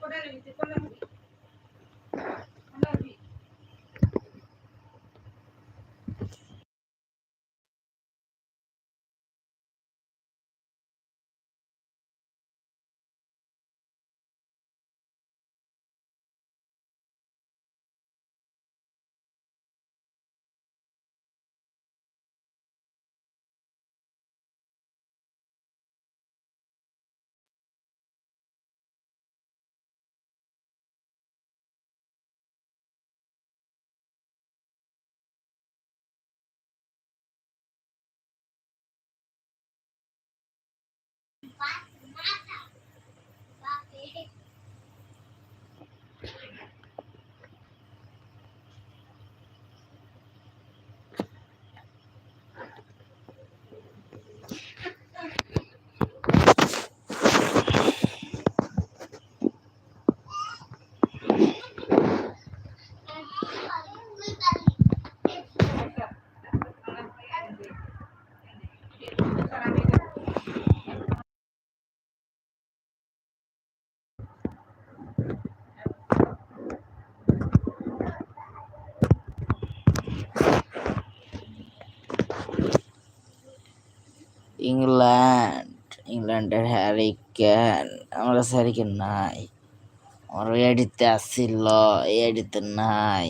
కూడా నేను తిప్పలేము ইংল্যান্ড, ইংল্যান্ডের হ্যারি ক্যান আমার কাছে হ্যারি ক্যান নাই। আমার ওই আইডিতে আসছিল এই আইডিতে নাই।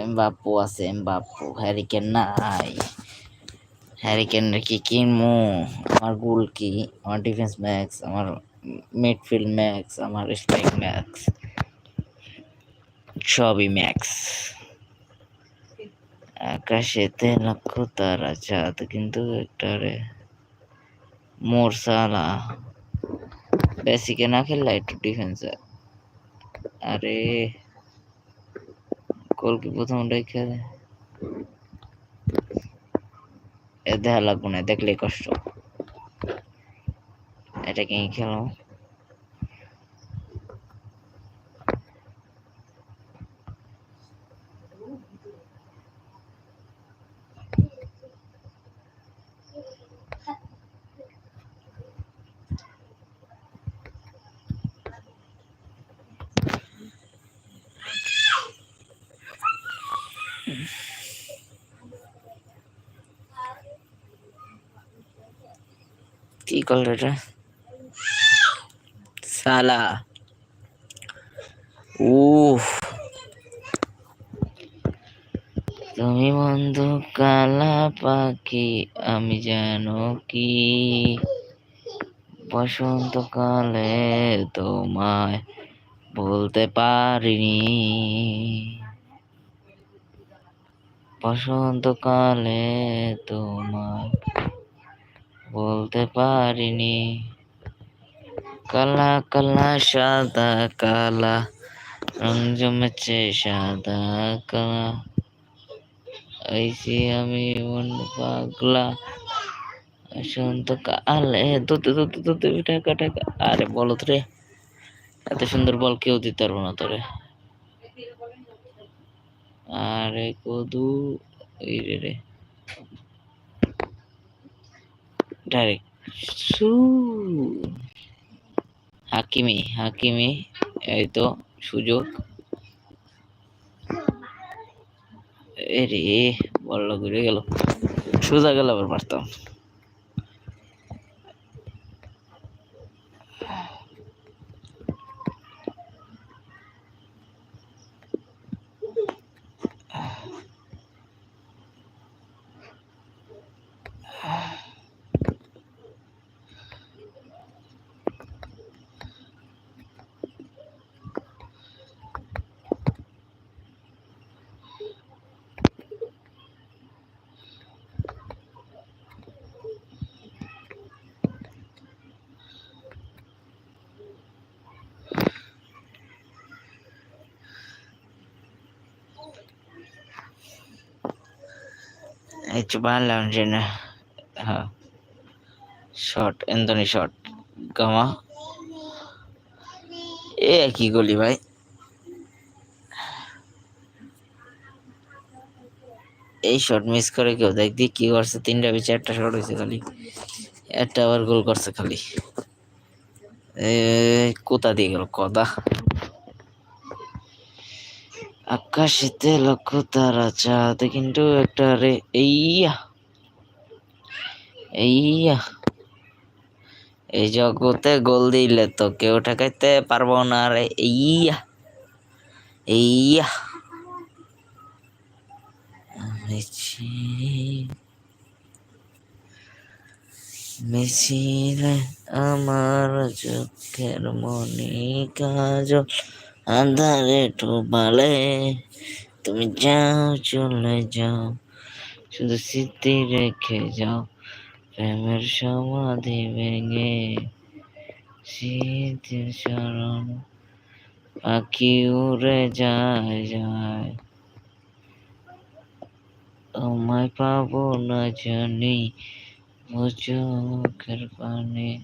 এমবাপু আছে এমবাপু হ্যারি ক্যান নাই। হ্যারি ক্যানের কি কিনমু? আমার গোল কি? আমার ডিফেন্স ম্যাক্স, আমার মিডফিল্ড ম্যাক্স, আমার স্ট্রাইক ম্যাক্স, সবই ম্যাক্স। আকাশেতে লক্ষ তারা চাঁদ কিন্তু একটা রে মোর সালা বেসিকে না খেললা একটু ডিফেন্সে আরে গোল কি প্রথমটাই খেলে। এ দেখা লাগবো না দেখলে কষ্ট। এটা কি খেলো কি করল সালা। তুমি বন্ধু কালা পাখি আমি জানো কি? বসন্তকালে তোমায় বলতে পারিনি। বসন্তকালে তোমার বলতে পারিনি। কালা কালা, সাদা কালা রং জমেছে সাদা কালা। আইসি আমি মন পাগলা। বসন্ত কালে দুতে দুতে দুতে টাকা টাকা আরে বলো তো রে, এত সুন্দর বল কেউ দিতে পারব না তোরে। আরে কদু রে রে। ডাইরেক্ট সু। হাকিমি হাকিমি, এই তো সুযোগ। এরে বড় ঘুরে গেল। সোজা গেল আবার পারতাম তো বানলাম যে না হ্যাঁ শর্ট এন্দনি শর্ট গামা এ কি গলি ভাই? এই শট মিস করে কেউ দেখ দি কি করছে? তিনটা বি চারটা শট হয়েছে খালি। একটা আবার গোল করছে খালি। কোথা দিয়ে গেল? কথা আকাশেতে লক্ষ্য তারা চাঁদ, কিন্তু একটা রে, এইয়া এইয়া। এই জগতে গোল দিলে তো কেউ ঠেকাইতে পারব না রে, এইয়া এইয়া। মেছি মেছিরে আমার চোখের মনি কাজল। আন্ধারে ডুবালে তুমি যাও, চলে যাও। শুধু স্মৃতি রেখে যাও, প্রেমের সমাধি ভেঙে। স্মৃতির শরণ পাখি উড়ে যায় যায়। তোমায় পাবো না জানি, ও চোখের পানে।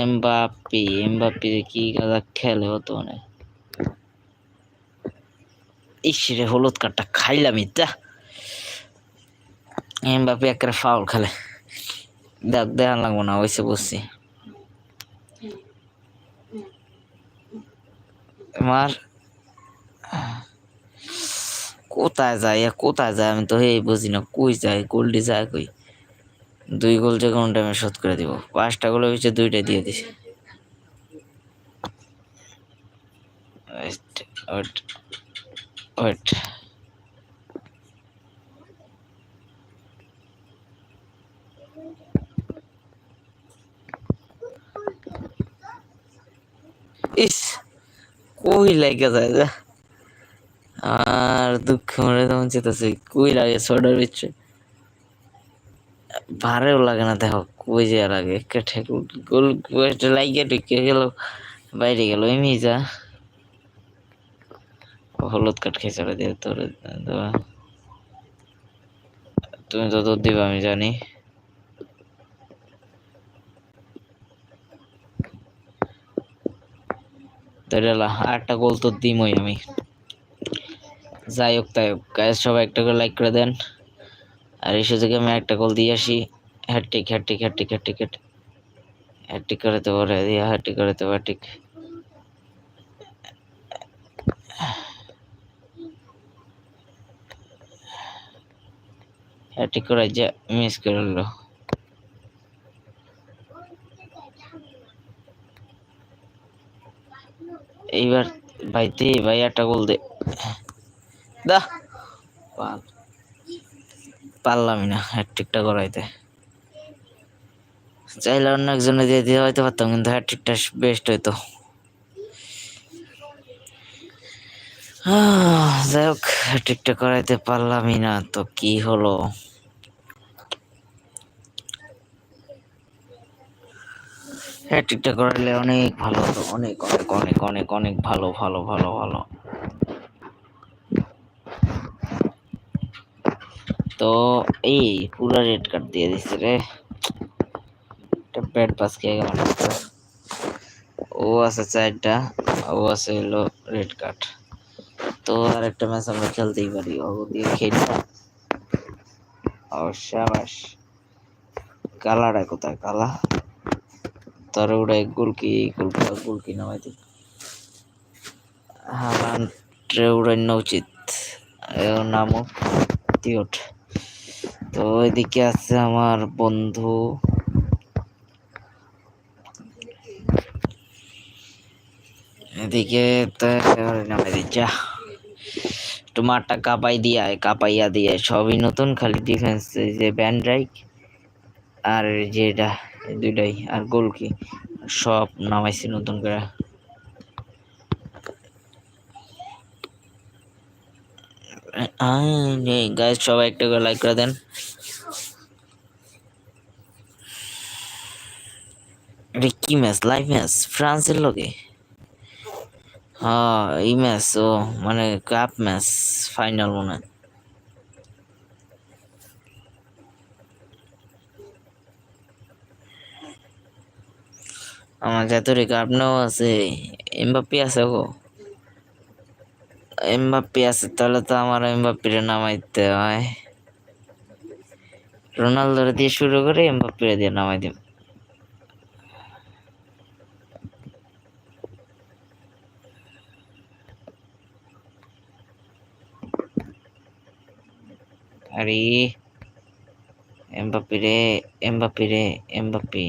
এমবাপি এমবাপি কি গাদা খেলে হতো মানে? ইসরে হলুদ কার্ডটা খাইলাম ইতা এমবাপি একটা ফাউল খেলে। দেখ দেখান লাগবো না, ওইসে বসছি। আমার কোথায় যায় কোথায় যায় আমি তো এই বুঝি না, কই যায় গোল্ডি যায় কই? দুই গোল যে কোনো টাইমে শোধ করে দিব। পাঁচটা গোলের ভিতরে দুইটা দিয়ে দিছে। ইস, কই লাগে যায় আর দুঃখ মরে তখন চেতেছে। কই লাগে সোডার ভিতরে ভারেও লাগে না, দেখো, কই যে লাগে একটা গোল গোলটা লাগিয়ে ঢুকে গেল, বাইরে গেল এমনি যা হলুদ কাঠ খেয়ে চলে দিয়ে তোর তুমি তো দুধ দিবা, আমি জানি। আটটা গোল তো দিমই আমি। যাই হোক, তাই হোক সবাই একটা করে লাইক করে দেন। আর এই সুযোগে আমি একটা গোল দিয়ে আসি। Hat-trick hat-trick hat-trick hat-trick hat-trick করে দেবো রে দিয়া হ্যাট্রিক করে দেবো হ্যাট্রিক হ্যাট্রিক করে যে মিস করে হলো। এইবার ভাই দে ভাই একটা গোল দে। দা পাল পারলামই না হ্যাট্রিকটা করাইতে। চাইলে অন্য একজনে দিয়ে দিয়ে হয়তো পারতাম, কিন্তু হ্যাট্রিকটা বেস্ট হইতো। যাই হোক হ্যাট্রিকটা করাইতে পারলামই না, তো কি হলো? হ্যাট্রিকটা করাইলে অনেক ভালো হতো অনেক অনেক অনেক অনেক অনেক, ভালো ভালো ভালো ভালো। তো এই পুরা রেড কার্ড দিয়ে দিচ্ছে রে। একটা ব্যাট পাস খেয়ে গেল ও আছে চারটা, ও আছে হলো রেড কার্ড তো আর একটা ম্যাচ আমরা খেলতেই পারি ও দিয়ে খেললাম শাবাশ কালাটা কোথায়, কালা? তার ওটা গোলকি গোলকি গোলকি নামাই দিই। হারান উড়ান্য উচিত। নামও তিওট তো এদিকে আছে আমার বন্ধু। এদিকে যা মাঠটা কাপাই দিয়ে কাপাইয়া দিয়ে সবই নতুন খালি ডিফেন্স যে ব্যান্ড রাইক আর যেটা দুইটাই, আর গোল কি? সব নামাইছি নতুন করে। গাইজ সবাই একটা করে লাইক করে দেন। কি ম্যাচ লাইভ ম্যাচ ফ্রান্সের লগে? হ্যাঁ এই ম্যাচ ও মানে কাপ ম্যাচ ফাইনাল মনে হয়। আমার জাতুরি কাপনাও আছে, এমবাপ্পি আছে গো। এমবাপ্পি আছে, তাহলে তো আমার এমবাপ্পিরে নামাইতে হয়। রোনালদোরে দিয়ে শুরু করে এমবাপ্পিরে দিয়ে নামাই দিব। আরে এমবাপ্পি রে এমবাপ্পি রে এমবাপ্পি।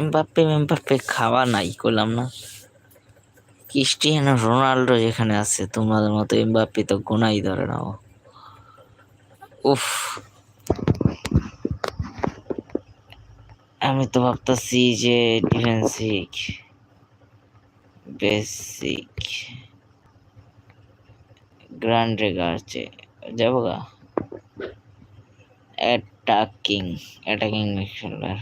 এমবাপ্পে এমবাপ্পে খাওয়া নাই করলাম না। ক্রিস্টিয়ানো রোনাল্ডো যেখানে আছে, তোমাদের মতো এমবাপ্পে তো গোনাই ধরে না ও। উফ। আমি তো ভাবতেছি যে ডিফেন্সিক, বেসিক, গ্র্যান্ড রেগার্চে যাব গা। Attacking attacking midfielder.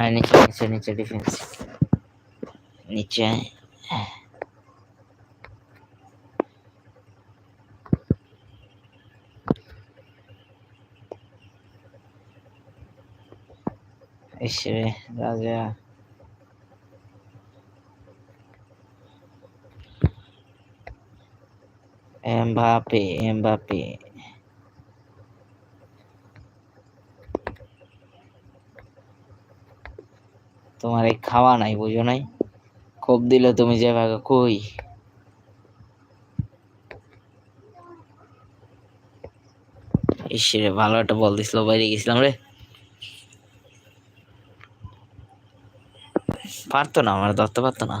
আর নিচে নিচে নিচে ডিফেন্স নিচে এসে রাজা এমবাপে এমবাপে তোমার এই খাওয়া নাই, বুঝো নাই? কোপ দিলে তুমি যে ভাগে, কই? ইসে রে, ভালো একটা বল দিছিল, বাইরে গেছিলাম রে। পারতো না, আমার ধরতে পারতো না।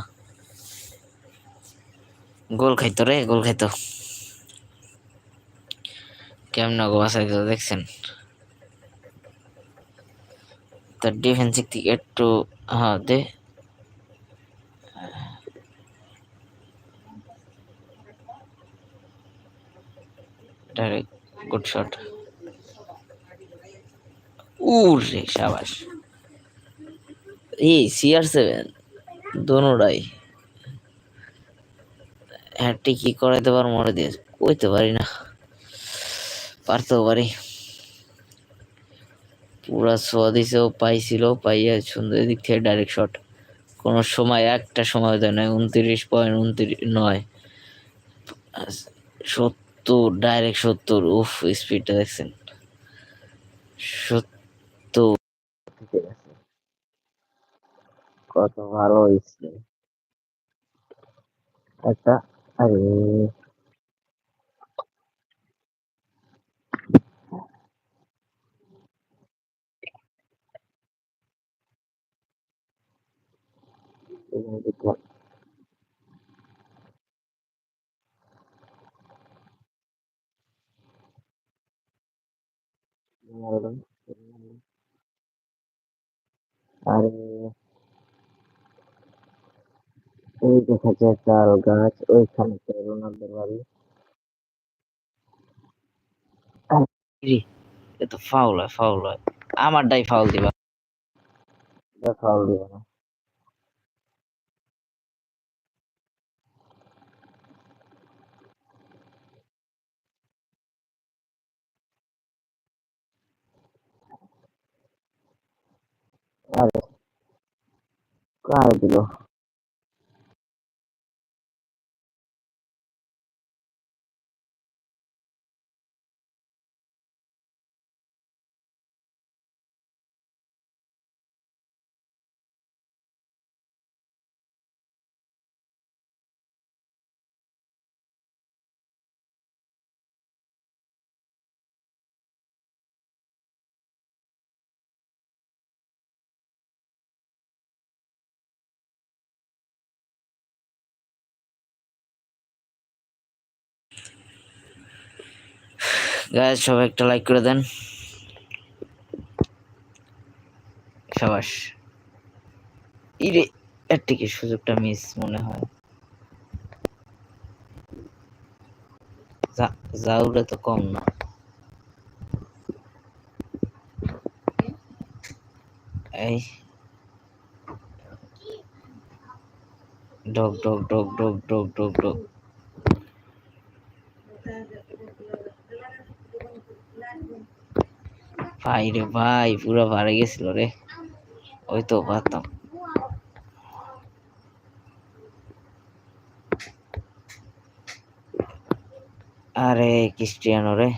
গোল খাইতো রে, গোল খাইতো। কেমন গো, বাসায় দেখছেন? তার ডিফেন্সিক থেকে একটু হ্যাঁ দে গুড শট উরে সাবাস এই সিআর সেভেন দোনোটাই হ্যাটটি কি করাইতে পার মরে দিয়ে কইতে পারি না। পারতেও পারি। পুরা সোয়া দিছেও পাইছিল, পাইয়া সুন্দর দিক থেকে ডাইরেক্ট শট কোনো সময় একটা সময় দেয় নয়, উনত্রিশ পয়েন্ট উনত্রিশ, নয়। সত্তর ডাইরেক্ট সত্তর, উফ স্পিডটা দেখছেন। সত্তর। কত ভালো একটা, আরে। এখানে দেখলাম আরে এই দেখা যায় তাল গাছ ওইখানে রোনালদোর বাড়ি এ ফাউল হয় ফাউল হয়। আমারটাই ফাউল দিবা। ফাউল দিবা না। কার দিল? গাইজ সবাই একটা লাইক করে দেন। সাবাস। ইরে, এর থেকে সুযোগটা মিস মনে হয়। জাউরে তো কম না। এই। Dog dog dog dog dog dog dog. ভাই রে ভাই, পুরো ভারে গেছিল রে। ওই তো পারতাম আরে ক্রিস্টিয়ানো রে।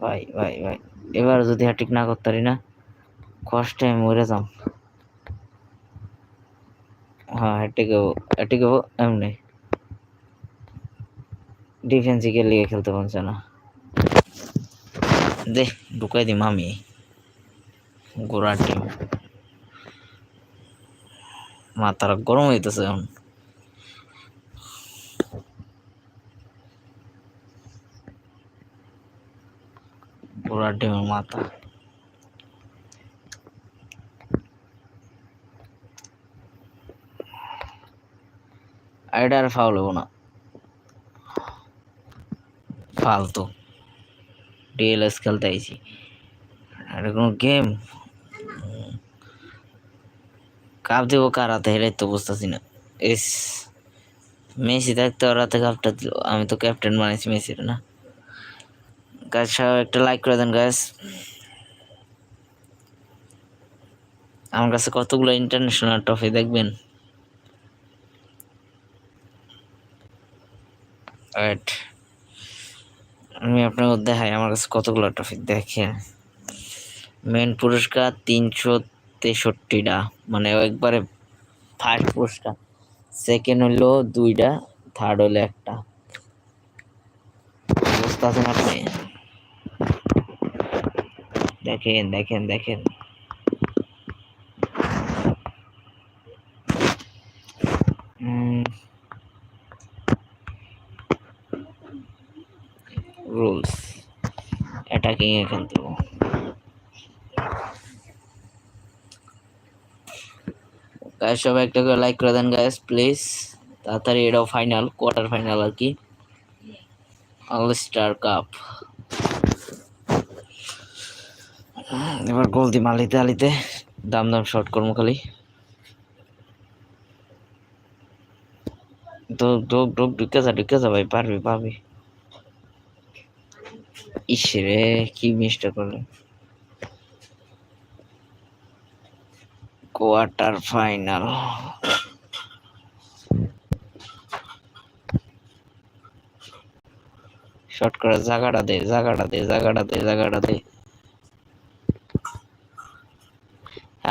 ভাই ভাই ভাই, এবার যদি হ্যাট্রিক না করতে পারি না। কষ্টে মরে যাম। হ্যাঁ হ্যাট্রিক হব হ্যাট্রিক হব এমনি। ডিফেন্সে গিয়ে লিগে খেলতে পারছে না। দে, ঢুকাই দিম আমি গোড়া টিম মাথাটা গরম হইতেছে এখন। গোড়া টিমের মাথা। এটা আর ফাউল হব না। ফালতু। ডিএলএস খেলতে আইছি। এটা কোনো গেম কাপ দেবো কার হাতে? হেরে তো বুঝতেছি না। এস মেসি থাকতে ওর হাতে কাপটা দিল আমি তো ক্যাপ্টেন বানাইছি মেসির, না? গাছ সবাই একটা লাইক করে দেন গাছ আমার কাছে কতগুলো ইন্টারন্যাশনাল ট্রফি দেখবেন? রাইট আমি আপনাকে দেখাই, আমার কাছে কতগুলো ট্রফি দেখেন মেন পুরস্কার তিনশো তেষট্টিটা মানে একবারে ফার্স্ট পুরস্কার। সেকেন্ড হলো দুইটা থার্ড হলো একটা। বুঝতে আছেন আপনি? দেখেন দেখেন দেখেন। অ্যাটাকিং এ খেলতে হবে। গাইস সবাই একটা করে লাইক করে দেন গাইস প্লিজ তাড়াতাড়ি এটাও ফাইনাল কোয়ার্টার ফাইনাল আর কি। অল স্টার কাপ এবার গোল দি মালিতে, আলিতে। দাম দাম শর্ট কর্ম খালি। ডোক ডোক ডোক ঢুকে যা ঢুকে যা ভাই, পারবি পারবি ইস রে, কি মিসটা করলে। কোয়ার্টার ফাইনাল শর্ট করে জায়গাটা দে জায়গাটা দে জায়গাটা দে জায়গাটা দে।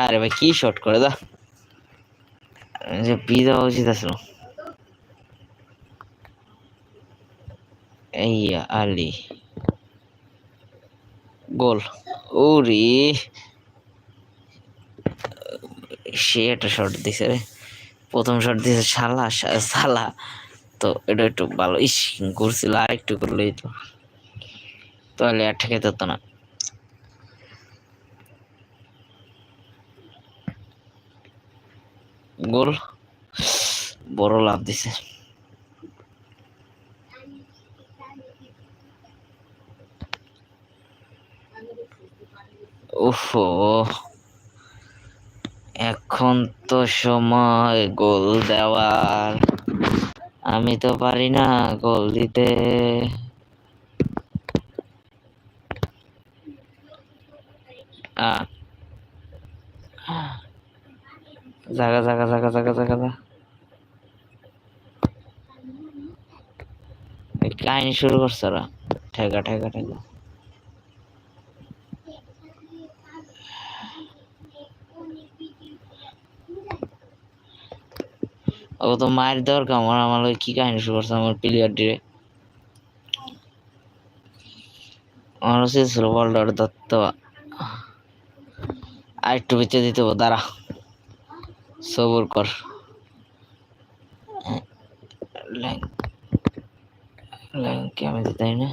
আরে ভাই, কি শর্ট করে দা যে উচিত আসলো এই আলি। গোল। ওরে সে একটা শট দিছে রে। প্রথম শট দিছে শা- শালা। তো এটা একটু ভালো, ইস ঘুরছিল আর একটু করলেই তো। তাহলে আর ঠেকাইতে হতো না। গোল। বড় লাভ দিছে। ওহো এখন তো সময় গোল দেওয়ার। আমি তো পারি না গোল দিতে। জাগা জাগা জাগা জাগা জাগা জাগা। কাহিনী শুরু করছে ওরা। ঠেকা ঠেকা ঠেকা। ও তো মায়ের কামড় আমার লগে কি কাহিনী শুরু করছে আমার প্লেয়ার ডিরে। আমার উচিত ছিল দত্ত। আর একটু বেঁচে দিতে হবে, দাঁড়া। সবর কর। আমি তাই না।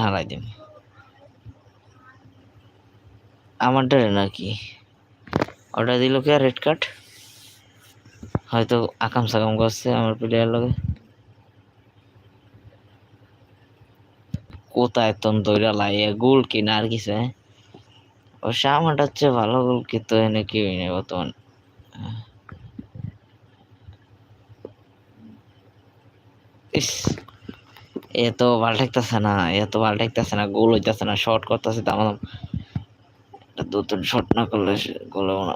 হারাই দিম। আমারটারে নাকি? অর্ডার দিল কে, রেড কার্ড? হয়তো আকাম সাকাম করছে আমার প্লেয়ার লগে। কোথায় তন দইরা লাইয়া? গোল কিনা আর কিছু হ্যাঁ অবশ্য আমারটা হচ্ছে ভালো গোল কিন্তু এনে কি হয়নি বর্তমান? ইস, এ তো ভালো ঠেকতেছে না, এ তো ভালো ঠেকতেছে না, গোল হইতেছে না শর্ট করতেছে তো আমার দু তিন শট না করলে গোল না।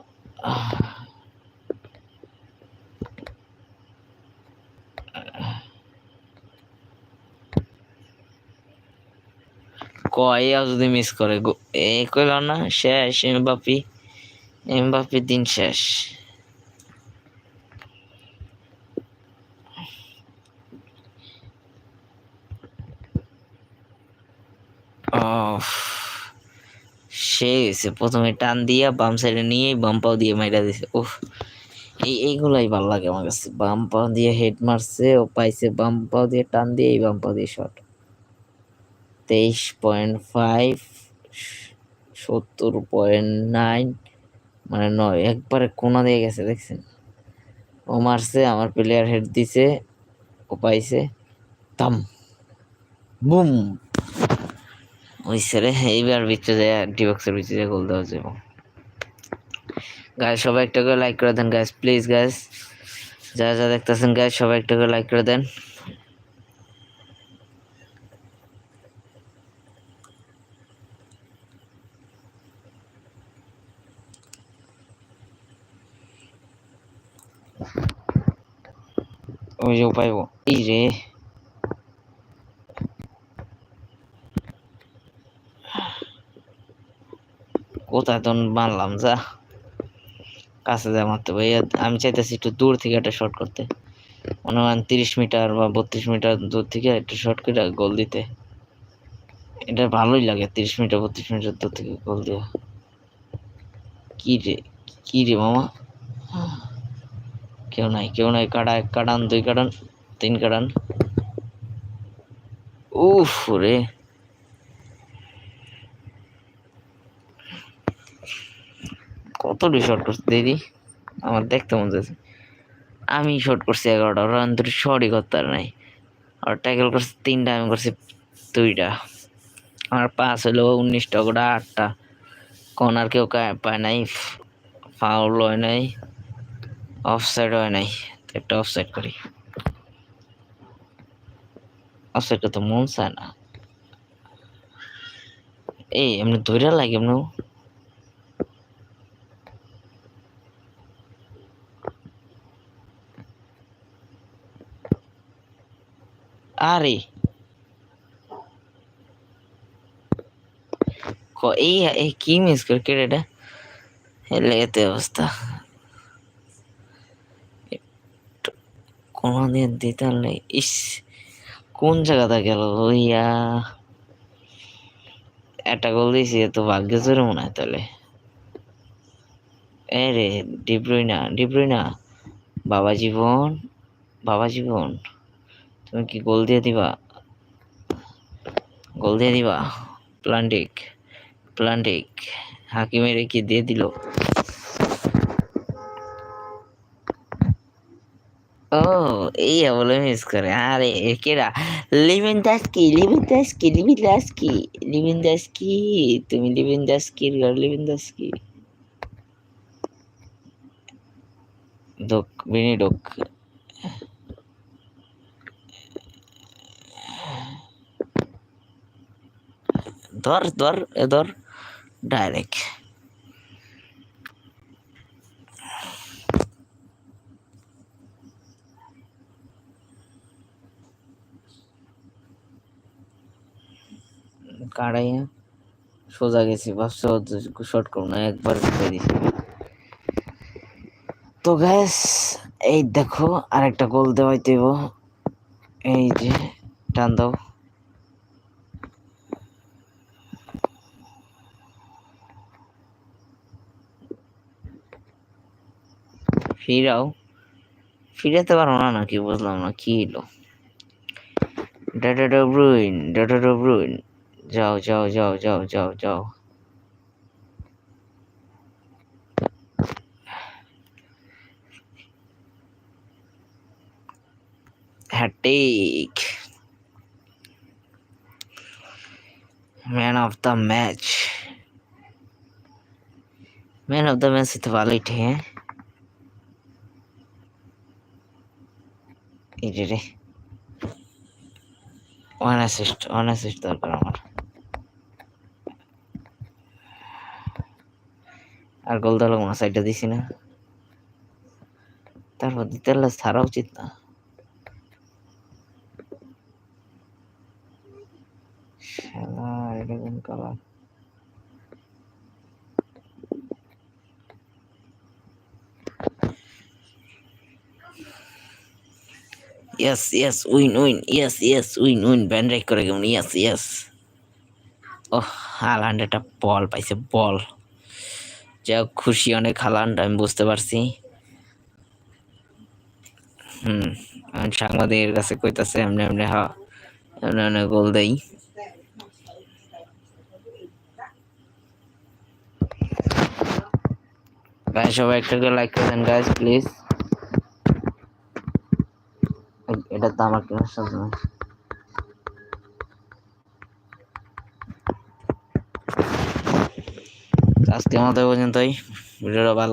কয়া যদি মিস করে এ কইল না, শেষ এমবাপি এমবাপির দিন শেষ। সে হয়েছে প্রথমে টান দিয়া বাম সাইডে নিয়ে বাম পাও দিয়ে মাইরা দিছে। উফ, এই, এইগুলাই ভালো লাগে আমার কাছে। বাম পাও দিয়ে হেড মারছে, ও পাইছে, বাম পাও দিয়ে টান দিয়ে এই বাম পাও দিয়ে শট তেইশ পয়েন্ট ফাইভ, সত্তর পয়েন্ট নাইন মানে নয়, একবারে কোনা দিয়ে গেছে, দেখছেন? ও মারছে, আমার প্লেয়ার হেড দিছে, ও পাইছে, তাম, বুম। ওই ছেড়ে এইবার ভিতরে যায় ডিবক্সের ভিতরে গোল দেওয়া যাবে। গায়ে সবাই একটা করে লাইক করে দেন গাইস প্লিজ গাইস যারা যা দেখতেছেন গাইস সবাই একটা করে লাইক করে দেন। যে পাইব এই রে কোথায় তো মারলাম, যা। কাছে যা মারতে ভাই আমি চাইতেছি একটু দূর থেকে একটা শট করতে। মনে হয় তিরিশ মিটার বা বত্রিশ মিটার দূর থেকে একটা শট করে গোল দিতে। এটা ভালোই লাগে, তিরিশ মিটার, বত্রিশ মিটার দূর থেকে গোল দেওয়া। কি রে কি রে মামা? কেউ নাই কেউ নাই কাটা এক কাটান দুই কাটান তিন কাটান উফ রে। কতটি শর্ট করছে দিদি? আমার দেখতে মনে হচ্ছে আমি শর্ট করছি এগারোটা, ওরা অন্তর শর্টই করতে আর নাই। আর ট্যাকেল করছে তিনটা, আমি করছি দুইটা। আমার পাস হলো উনিশটা ওটা আটটা। কর্নার কেউ কা- পায় নাই ফাউল হয় নাই। অফসাইড হয় নাই একটা অফসাইড করি। অফসাইডটা তো মন চায় না। এই, এমনি ধৈর্য লাগে এমনি আরে। এই কি মিস করে কেটে এটা হেলে এতে অবস্থা একটু কোনো দিন দিতে পারলে। ইস, কোন জায়গাটা গেল ইয়া একটা গোল দিয়েছি তো ভাগ্য মনে হয় তাহলে। এ রে, ডিব্রুইনা ডিব্রুইনা। বাবা জীবন বাবা জীবন। তুমি কি গোল দিয়ে দিবা? গোল দিয়ে দিবা? প্লান্টিক প্লান্টিক হাকিমের কি দিয়ে দিল? ও কি লিভিন দাস কি লিভিন দাস কি লিভিন দাস কি তুমি লিভিন দাস কি লিভিন দাস কি ডোক, বিনি ডোক। ধর ধর ধর ডাইরেক্ট কাড়াইয়া সোজা গেছি। ভাবছ শর্ট করব না, একবার ঢুকে দিছি তো গ্যাস এই দেখো, আরেকটা গোল দেওয়াই দেব। এই যে, টান দাও। ফিরাও। ফিরাতে পারো না, নাকি বুঝলাম না, কি এলো ডাটা ডাব্রুইন ডাটা ডাব্রুইন যাও যাও যাও যাও যাও যাও hat-trick man of the match man of the match তো ভালোই ঠিক হ্যাঁ এই যে রে আর গোল দল কোনো সাইডটা দিছি না। তারপর দিতে ছাড়া উচিত না। Yes yes win win yes yes win win ban রাইক করে কেমন ইয়েস ইয়েস ও হালান্ড একটা বল পাইছে বল যা খুশি অনেক হালান্ড আমি বুঝতে পারছি। হুম সাংবাদিকের কাছে কইতাছে, এমনি এমনি হা, এমনি এমনি গোল দেই। গাইস সবাই একটা করে লাইক করে দেন গাইস প্লিজ এটা তো আমার কেনার সাথে আজকে আমাদের পর্যন্তই। ভিডিওটা ভালো